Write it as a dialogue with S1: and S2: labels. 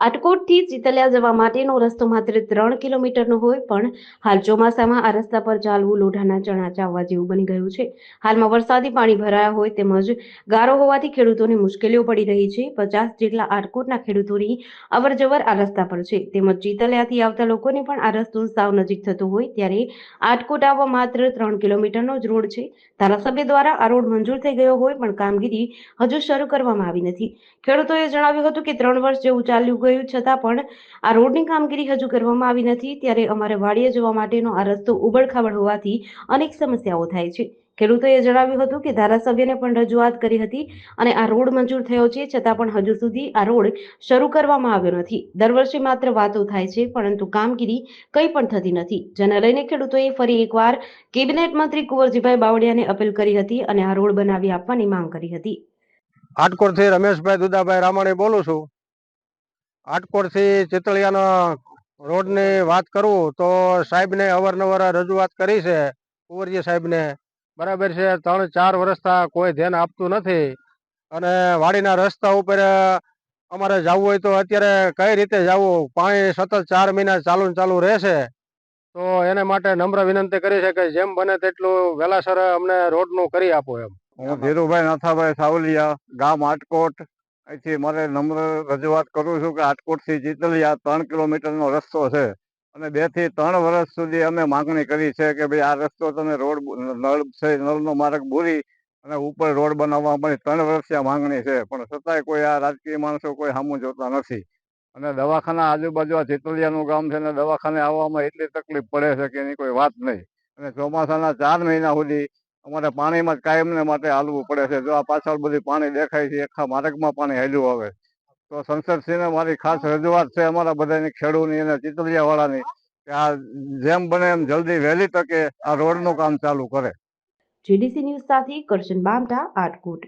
S1: આટકોટથી ચિતલિયા જવા માટેનો રસ્તો માત્ર ત્રણ કિલોમીટરનો હોય, પણ હાલ ચોમાસામાં આ રસ્તા પર ચાલવું લોઢાના ચણા ચાવવા જેવું બની ગયું છે. હાલમાં વરસાદી પાણી ભરાયા હોય તેમજ ગારો હોવાથી ખેડૂતોને મુશ્કેલીઓ પડી રહી છે. પચાસ જેટલા આટકોટના ખેડૂતોની અવરજવર આ રસ્તા પર છે. તેમજ ચિતલિયાથી આવતા લોકોને પણ આ રસ્તો સાવ નજીક થતો હોય ત્યારે આટકોટ આવવા માત્ર ત્રણ કિલોમીટરનો જ રોડ છે. ધારાસભ્ય દ્વારા આ રોડ મંજૂર થઈ ગયો હોય, પણ કામગીરી હજુ શરૂ કરવામાં આવી નથી. ખેડૂતોએ જણાવ્યું હતું કે ત્રણ વર્ષ જેવું ચાલ્યું ગયું, છતાં પણ આ રોડની કામગીરી હજુ કરવામાં આવી નથી. ત્યારે અમારે વાડીએ જવા માટેનો આ રસ્તો ઉબડખાબડ હોવાથી અનેક સમસ્યાઓ થાય છે. ખેડૂતોએ જણાવ્યું હતું કે ધારાસભ્યને પણ રજૂઆત કરી હતી અને આ રોડ મંજૂર થયો છે, છતાં પણ હજુ સુધી આ રોડ શરૂ કરવામાં આવ્યો નથી. દર વર્ષે માત્ર વાતો થાય છે, પરંતુ કામગીરી કંઈ પણ થતી નથી. જેને લઈને ખેડૂતોએ ફરી એકવાર કેબિનેટ મંત્રી કુંવરજીભાઈ બાવળિયાને અપીલ કરી હતી અને આ રોડ બનાવી આપવાની માંગ કરી હતી.
S2: આટકોટથી રમેશભાઈ દુદાભાઈ રામાણી બોલું છું. આટકોટથી ચિતળિયાનો રોડની વાત કરું તો સાહેબને અવારનવાર રજૂઆત કરી છે, કુંવરજી સાહેબને. બરાબર છે, ત્રણ ચાર વર્ષથી કોઈ ધ્યાન આપતું નથી. અને વાડીના રસ્તા ઉપર અમારે જવું હોય તો અત્યારે કઈ રીતે જવું? પાણી સતત ચાર મહિના ચાલુ ચાલુ રહેશે. તો એને માટે નમ્ર વિનંતી કરી છે કે જેમ બને તેટલું વહેલાસર અમને રોડનું કરી આપો એમ.
S3: હું ધીરુભાઈ નાથાભાઈ સાવલિયા, ગામ આટકોટ. અહીંથી મારે નમ્ર રજૂઆત કરું છું કે રાજકોટથી જીતલિયા ત્રણ કિલોમીટરનો રસ્તો છે અને બેથી ત્રણ વર્ષ સુધી અમે માંગણી કરી છે કે ભાઈ આ રસ્તો તમે રોડ નળ છે, નળનો માર્ગ બોરી અને ઉપર રોડ બનાવવા અમારી ત્રણ વર્ષથી આ માંગણી છે. પણ છતાંય કોઈ આ રાજકીય માણસો કોઈ સામું જોતા નથી. અને દવાખાના આજુબાજુ આ ચીતલિયાનું ગામ છે ને દવાખાને આવવામાં એટલી તકલીફ પડે છે કે એની કોઈ વાત નહીં. અને ચોમાસાના ચાર મહિના સુધી અમારે પાણીમાં કાયમ કાયમને માટે હાલવું પડે છે. જો આ પાછળ બધી પાણી દેખાય છે આખા માર્ગમાં પાણી હાલ્યું આવે. તો સંસદસિંહને મારી ખાસ રજૂઆત છે અમારા બધાની, ખેડૂની અને ચિતલિયા વાળાની કે આ જેમ બને એમ જલ્દી વહેલી તકે આ રોડનું કામ ચાલુ કરે.
S1: જીડીસી ન્યૂઝ સાથે કરશન બામટા, આટકોટ.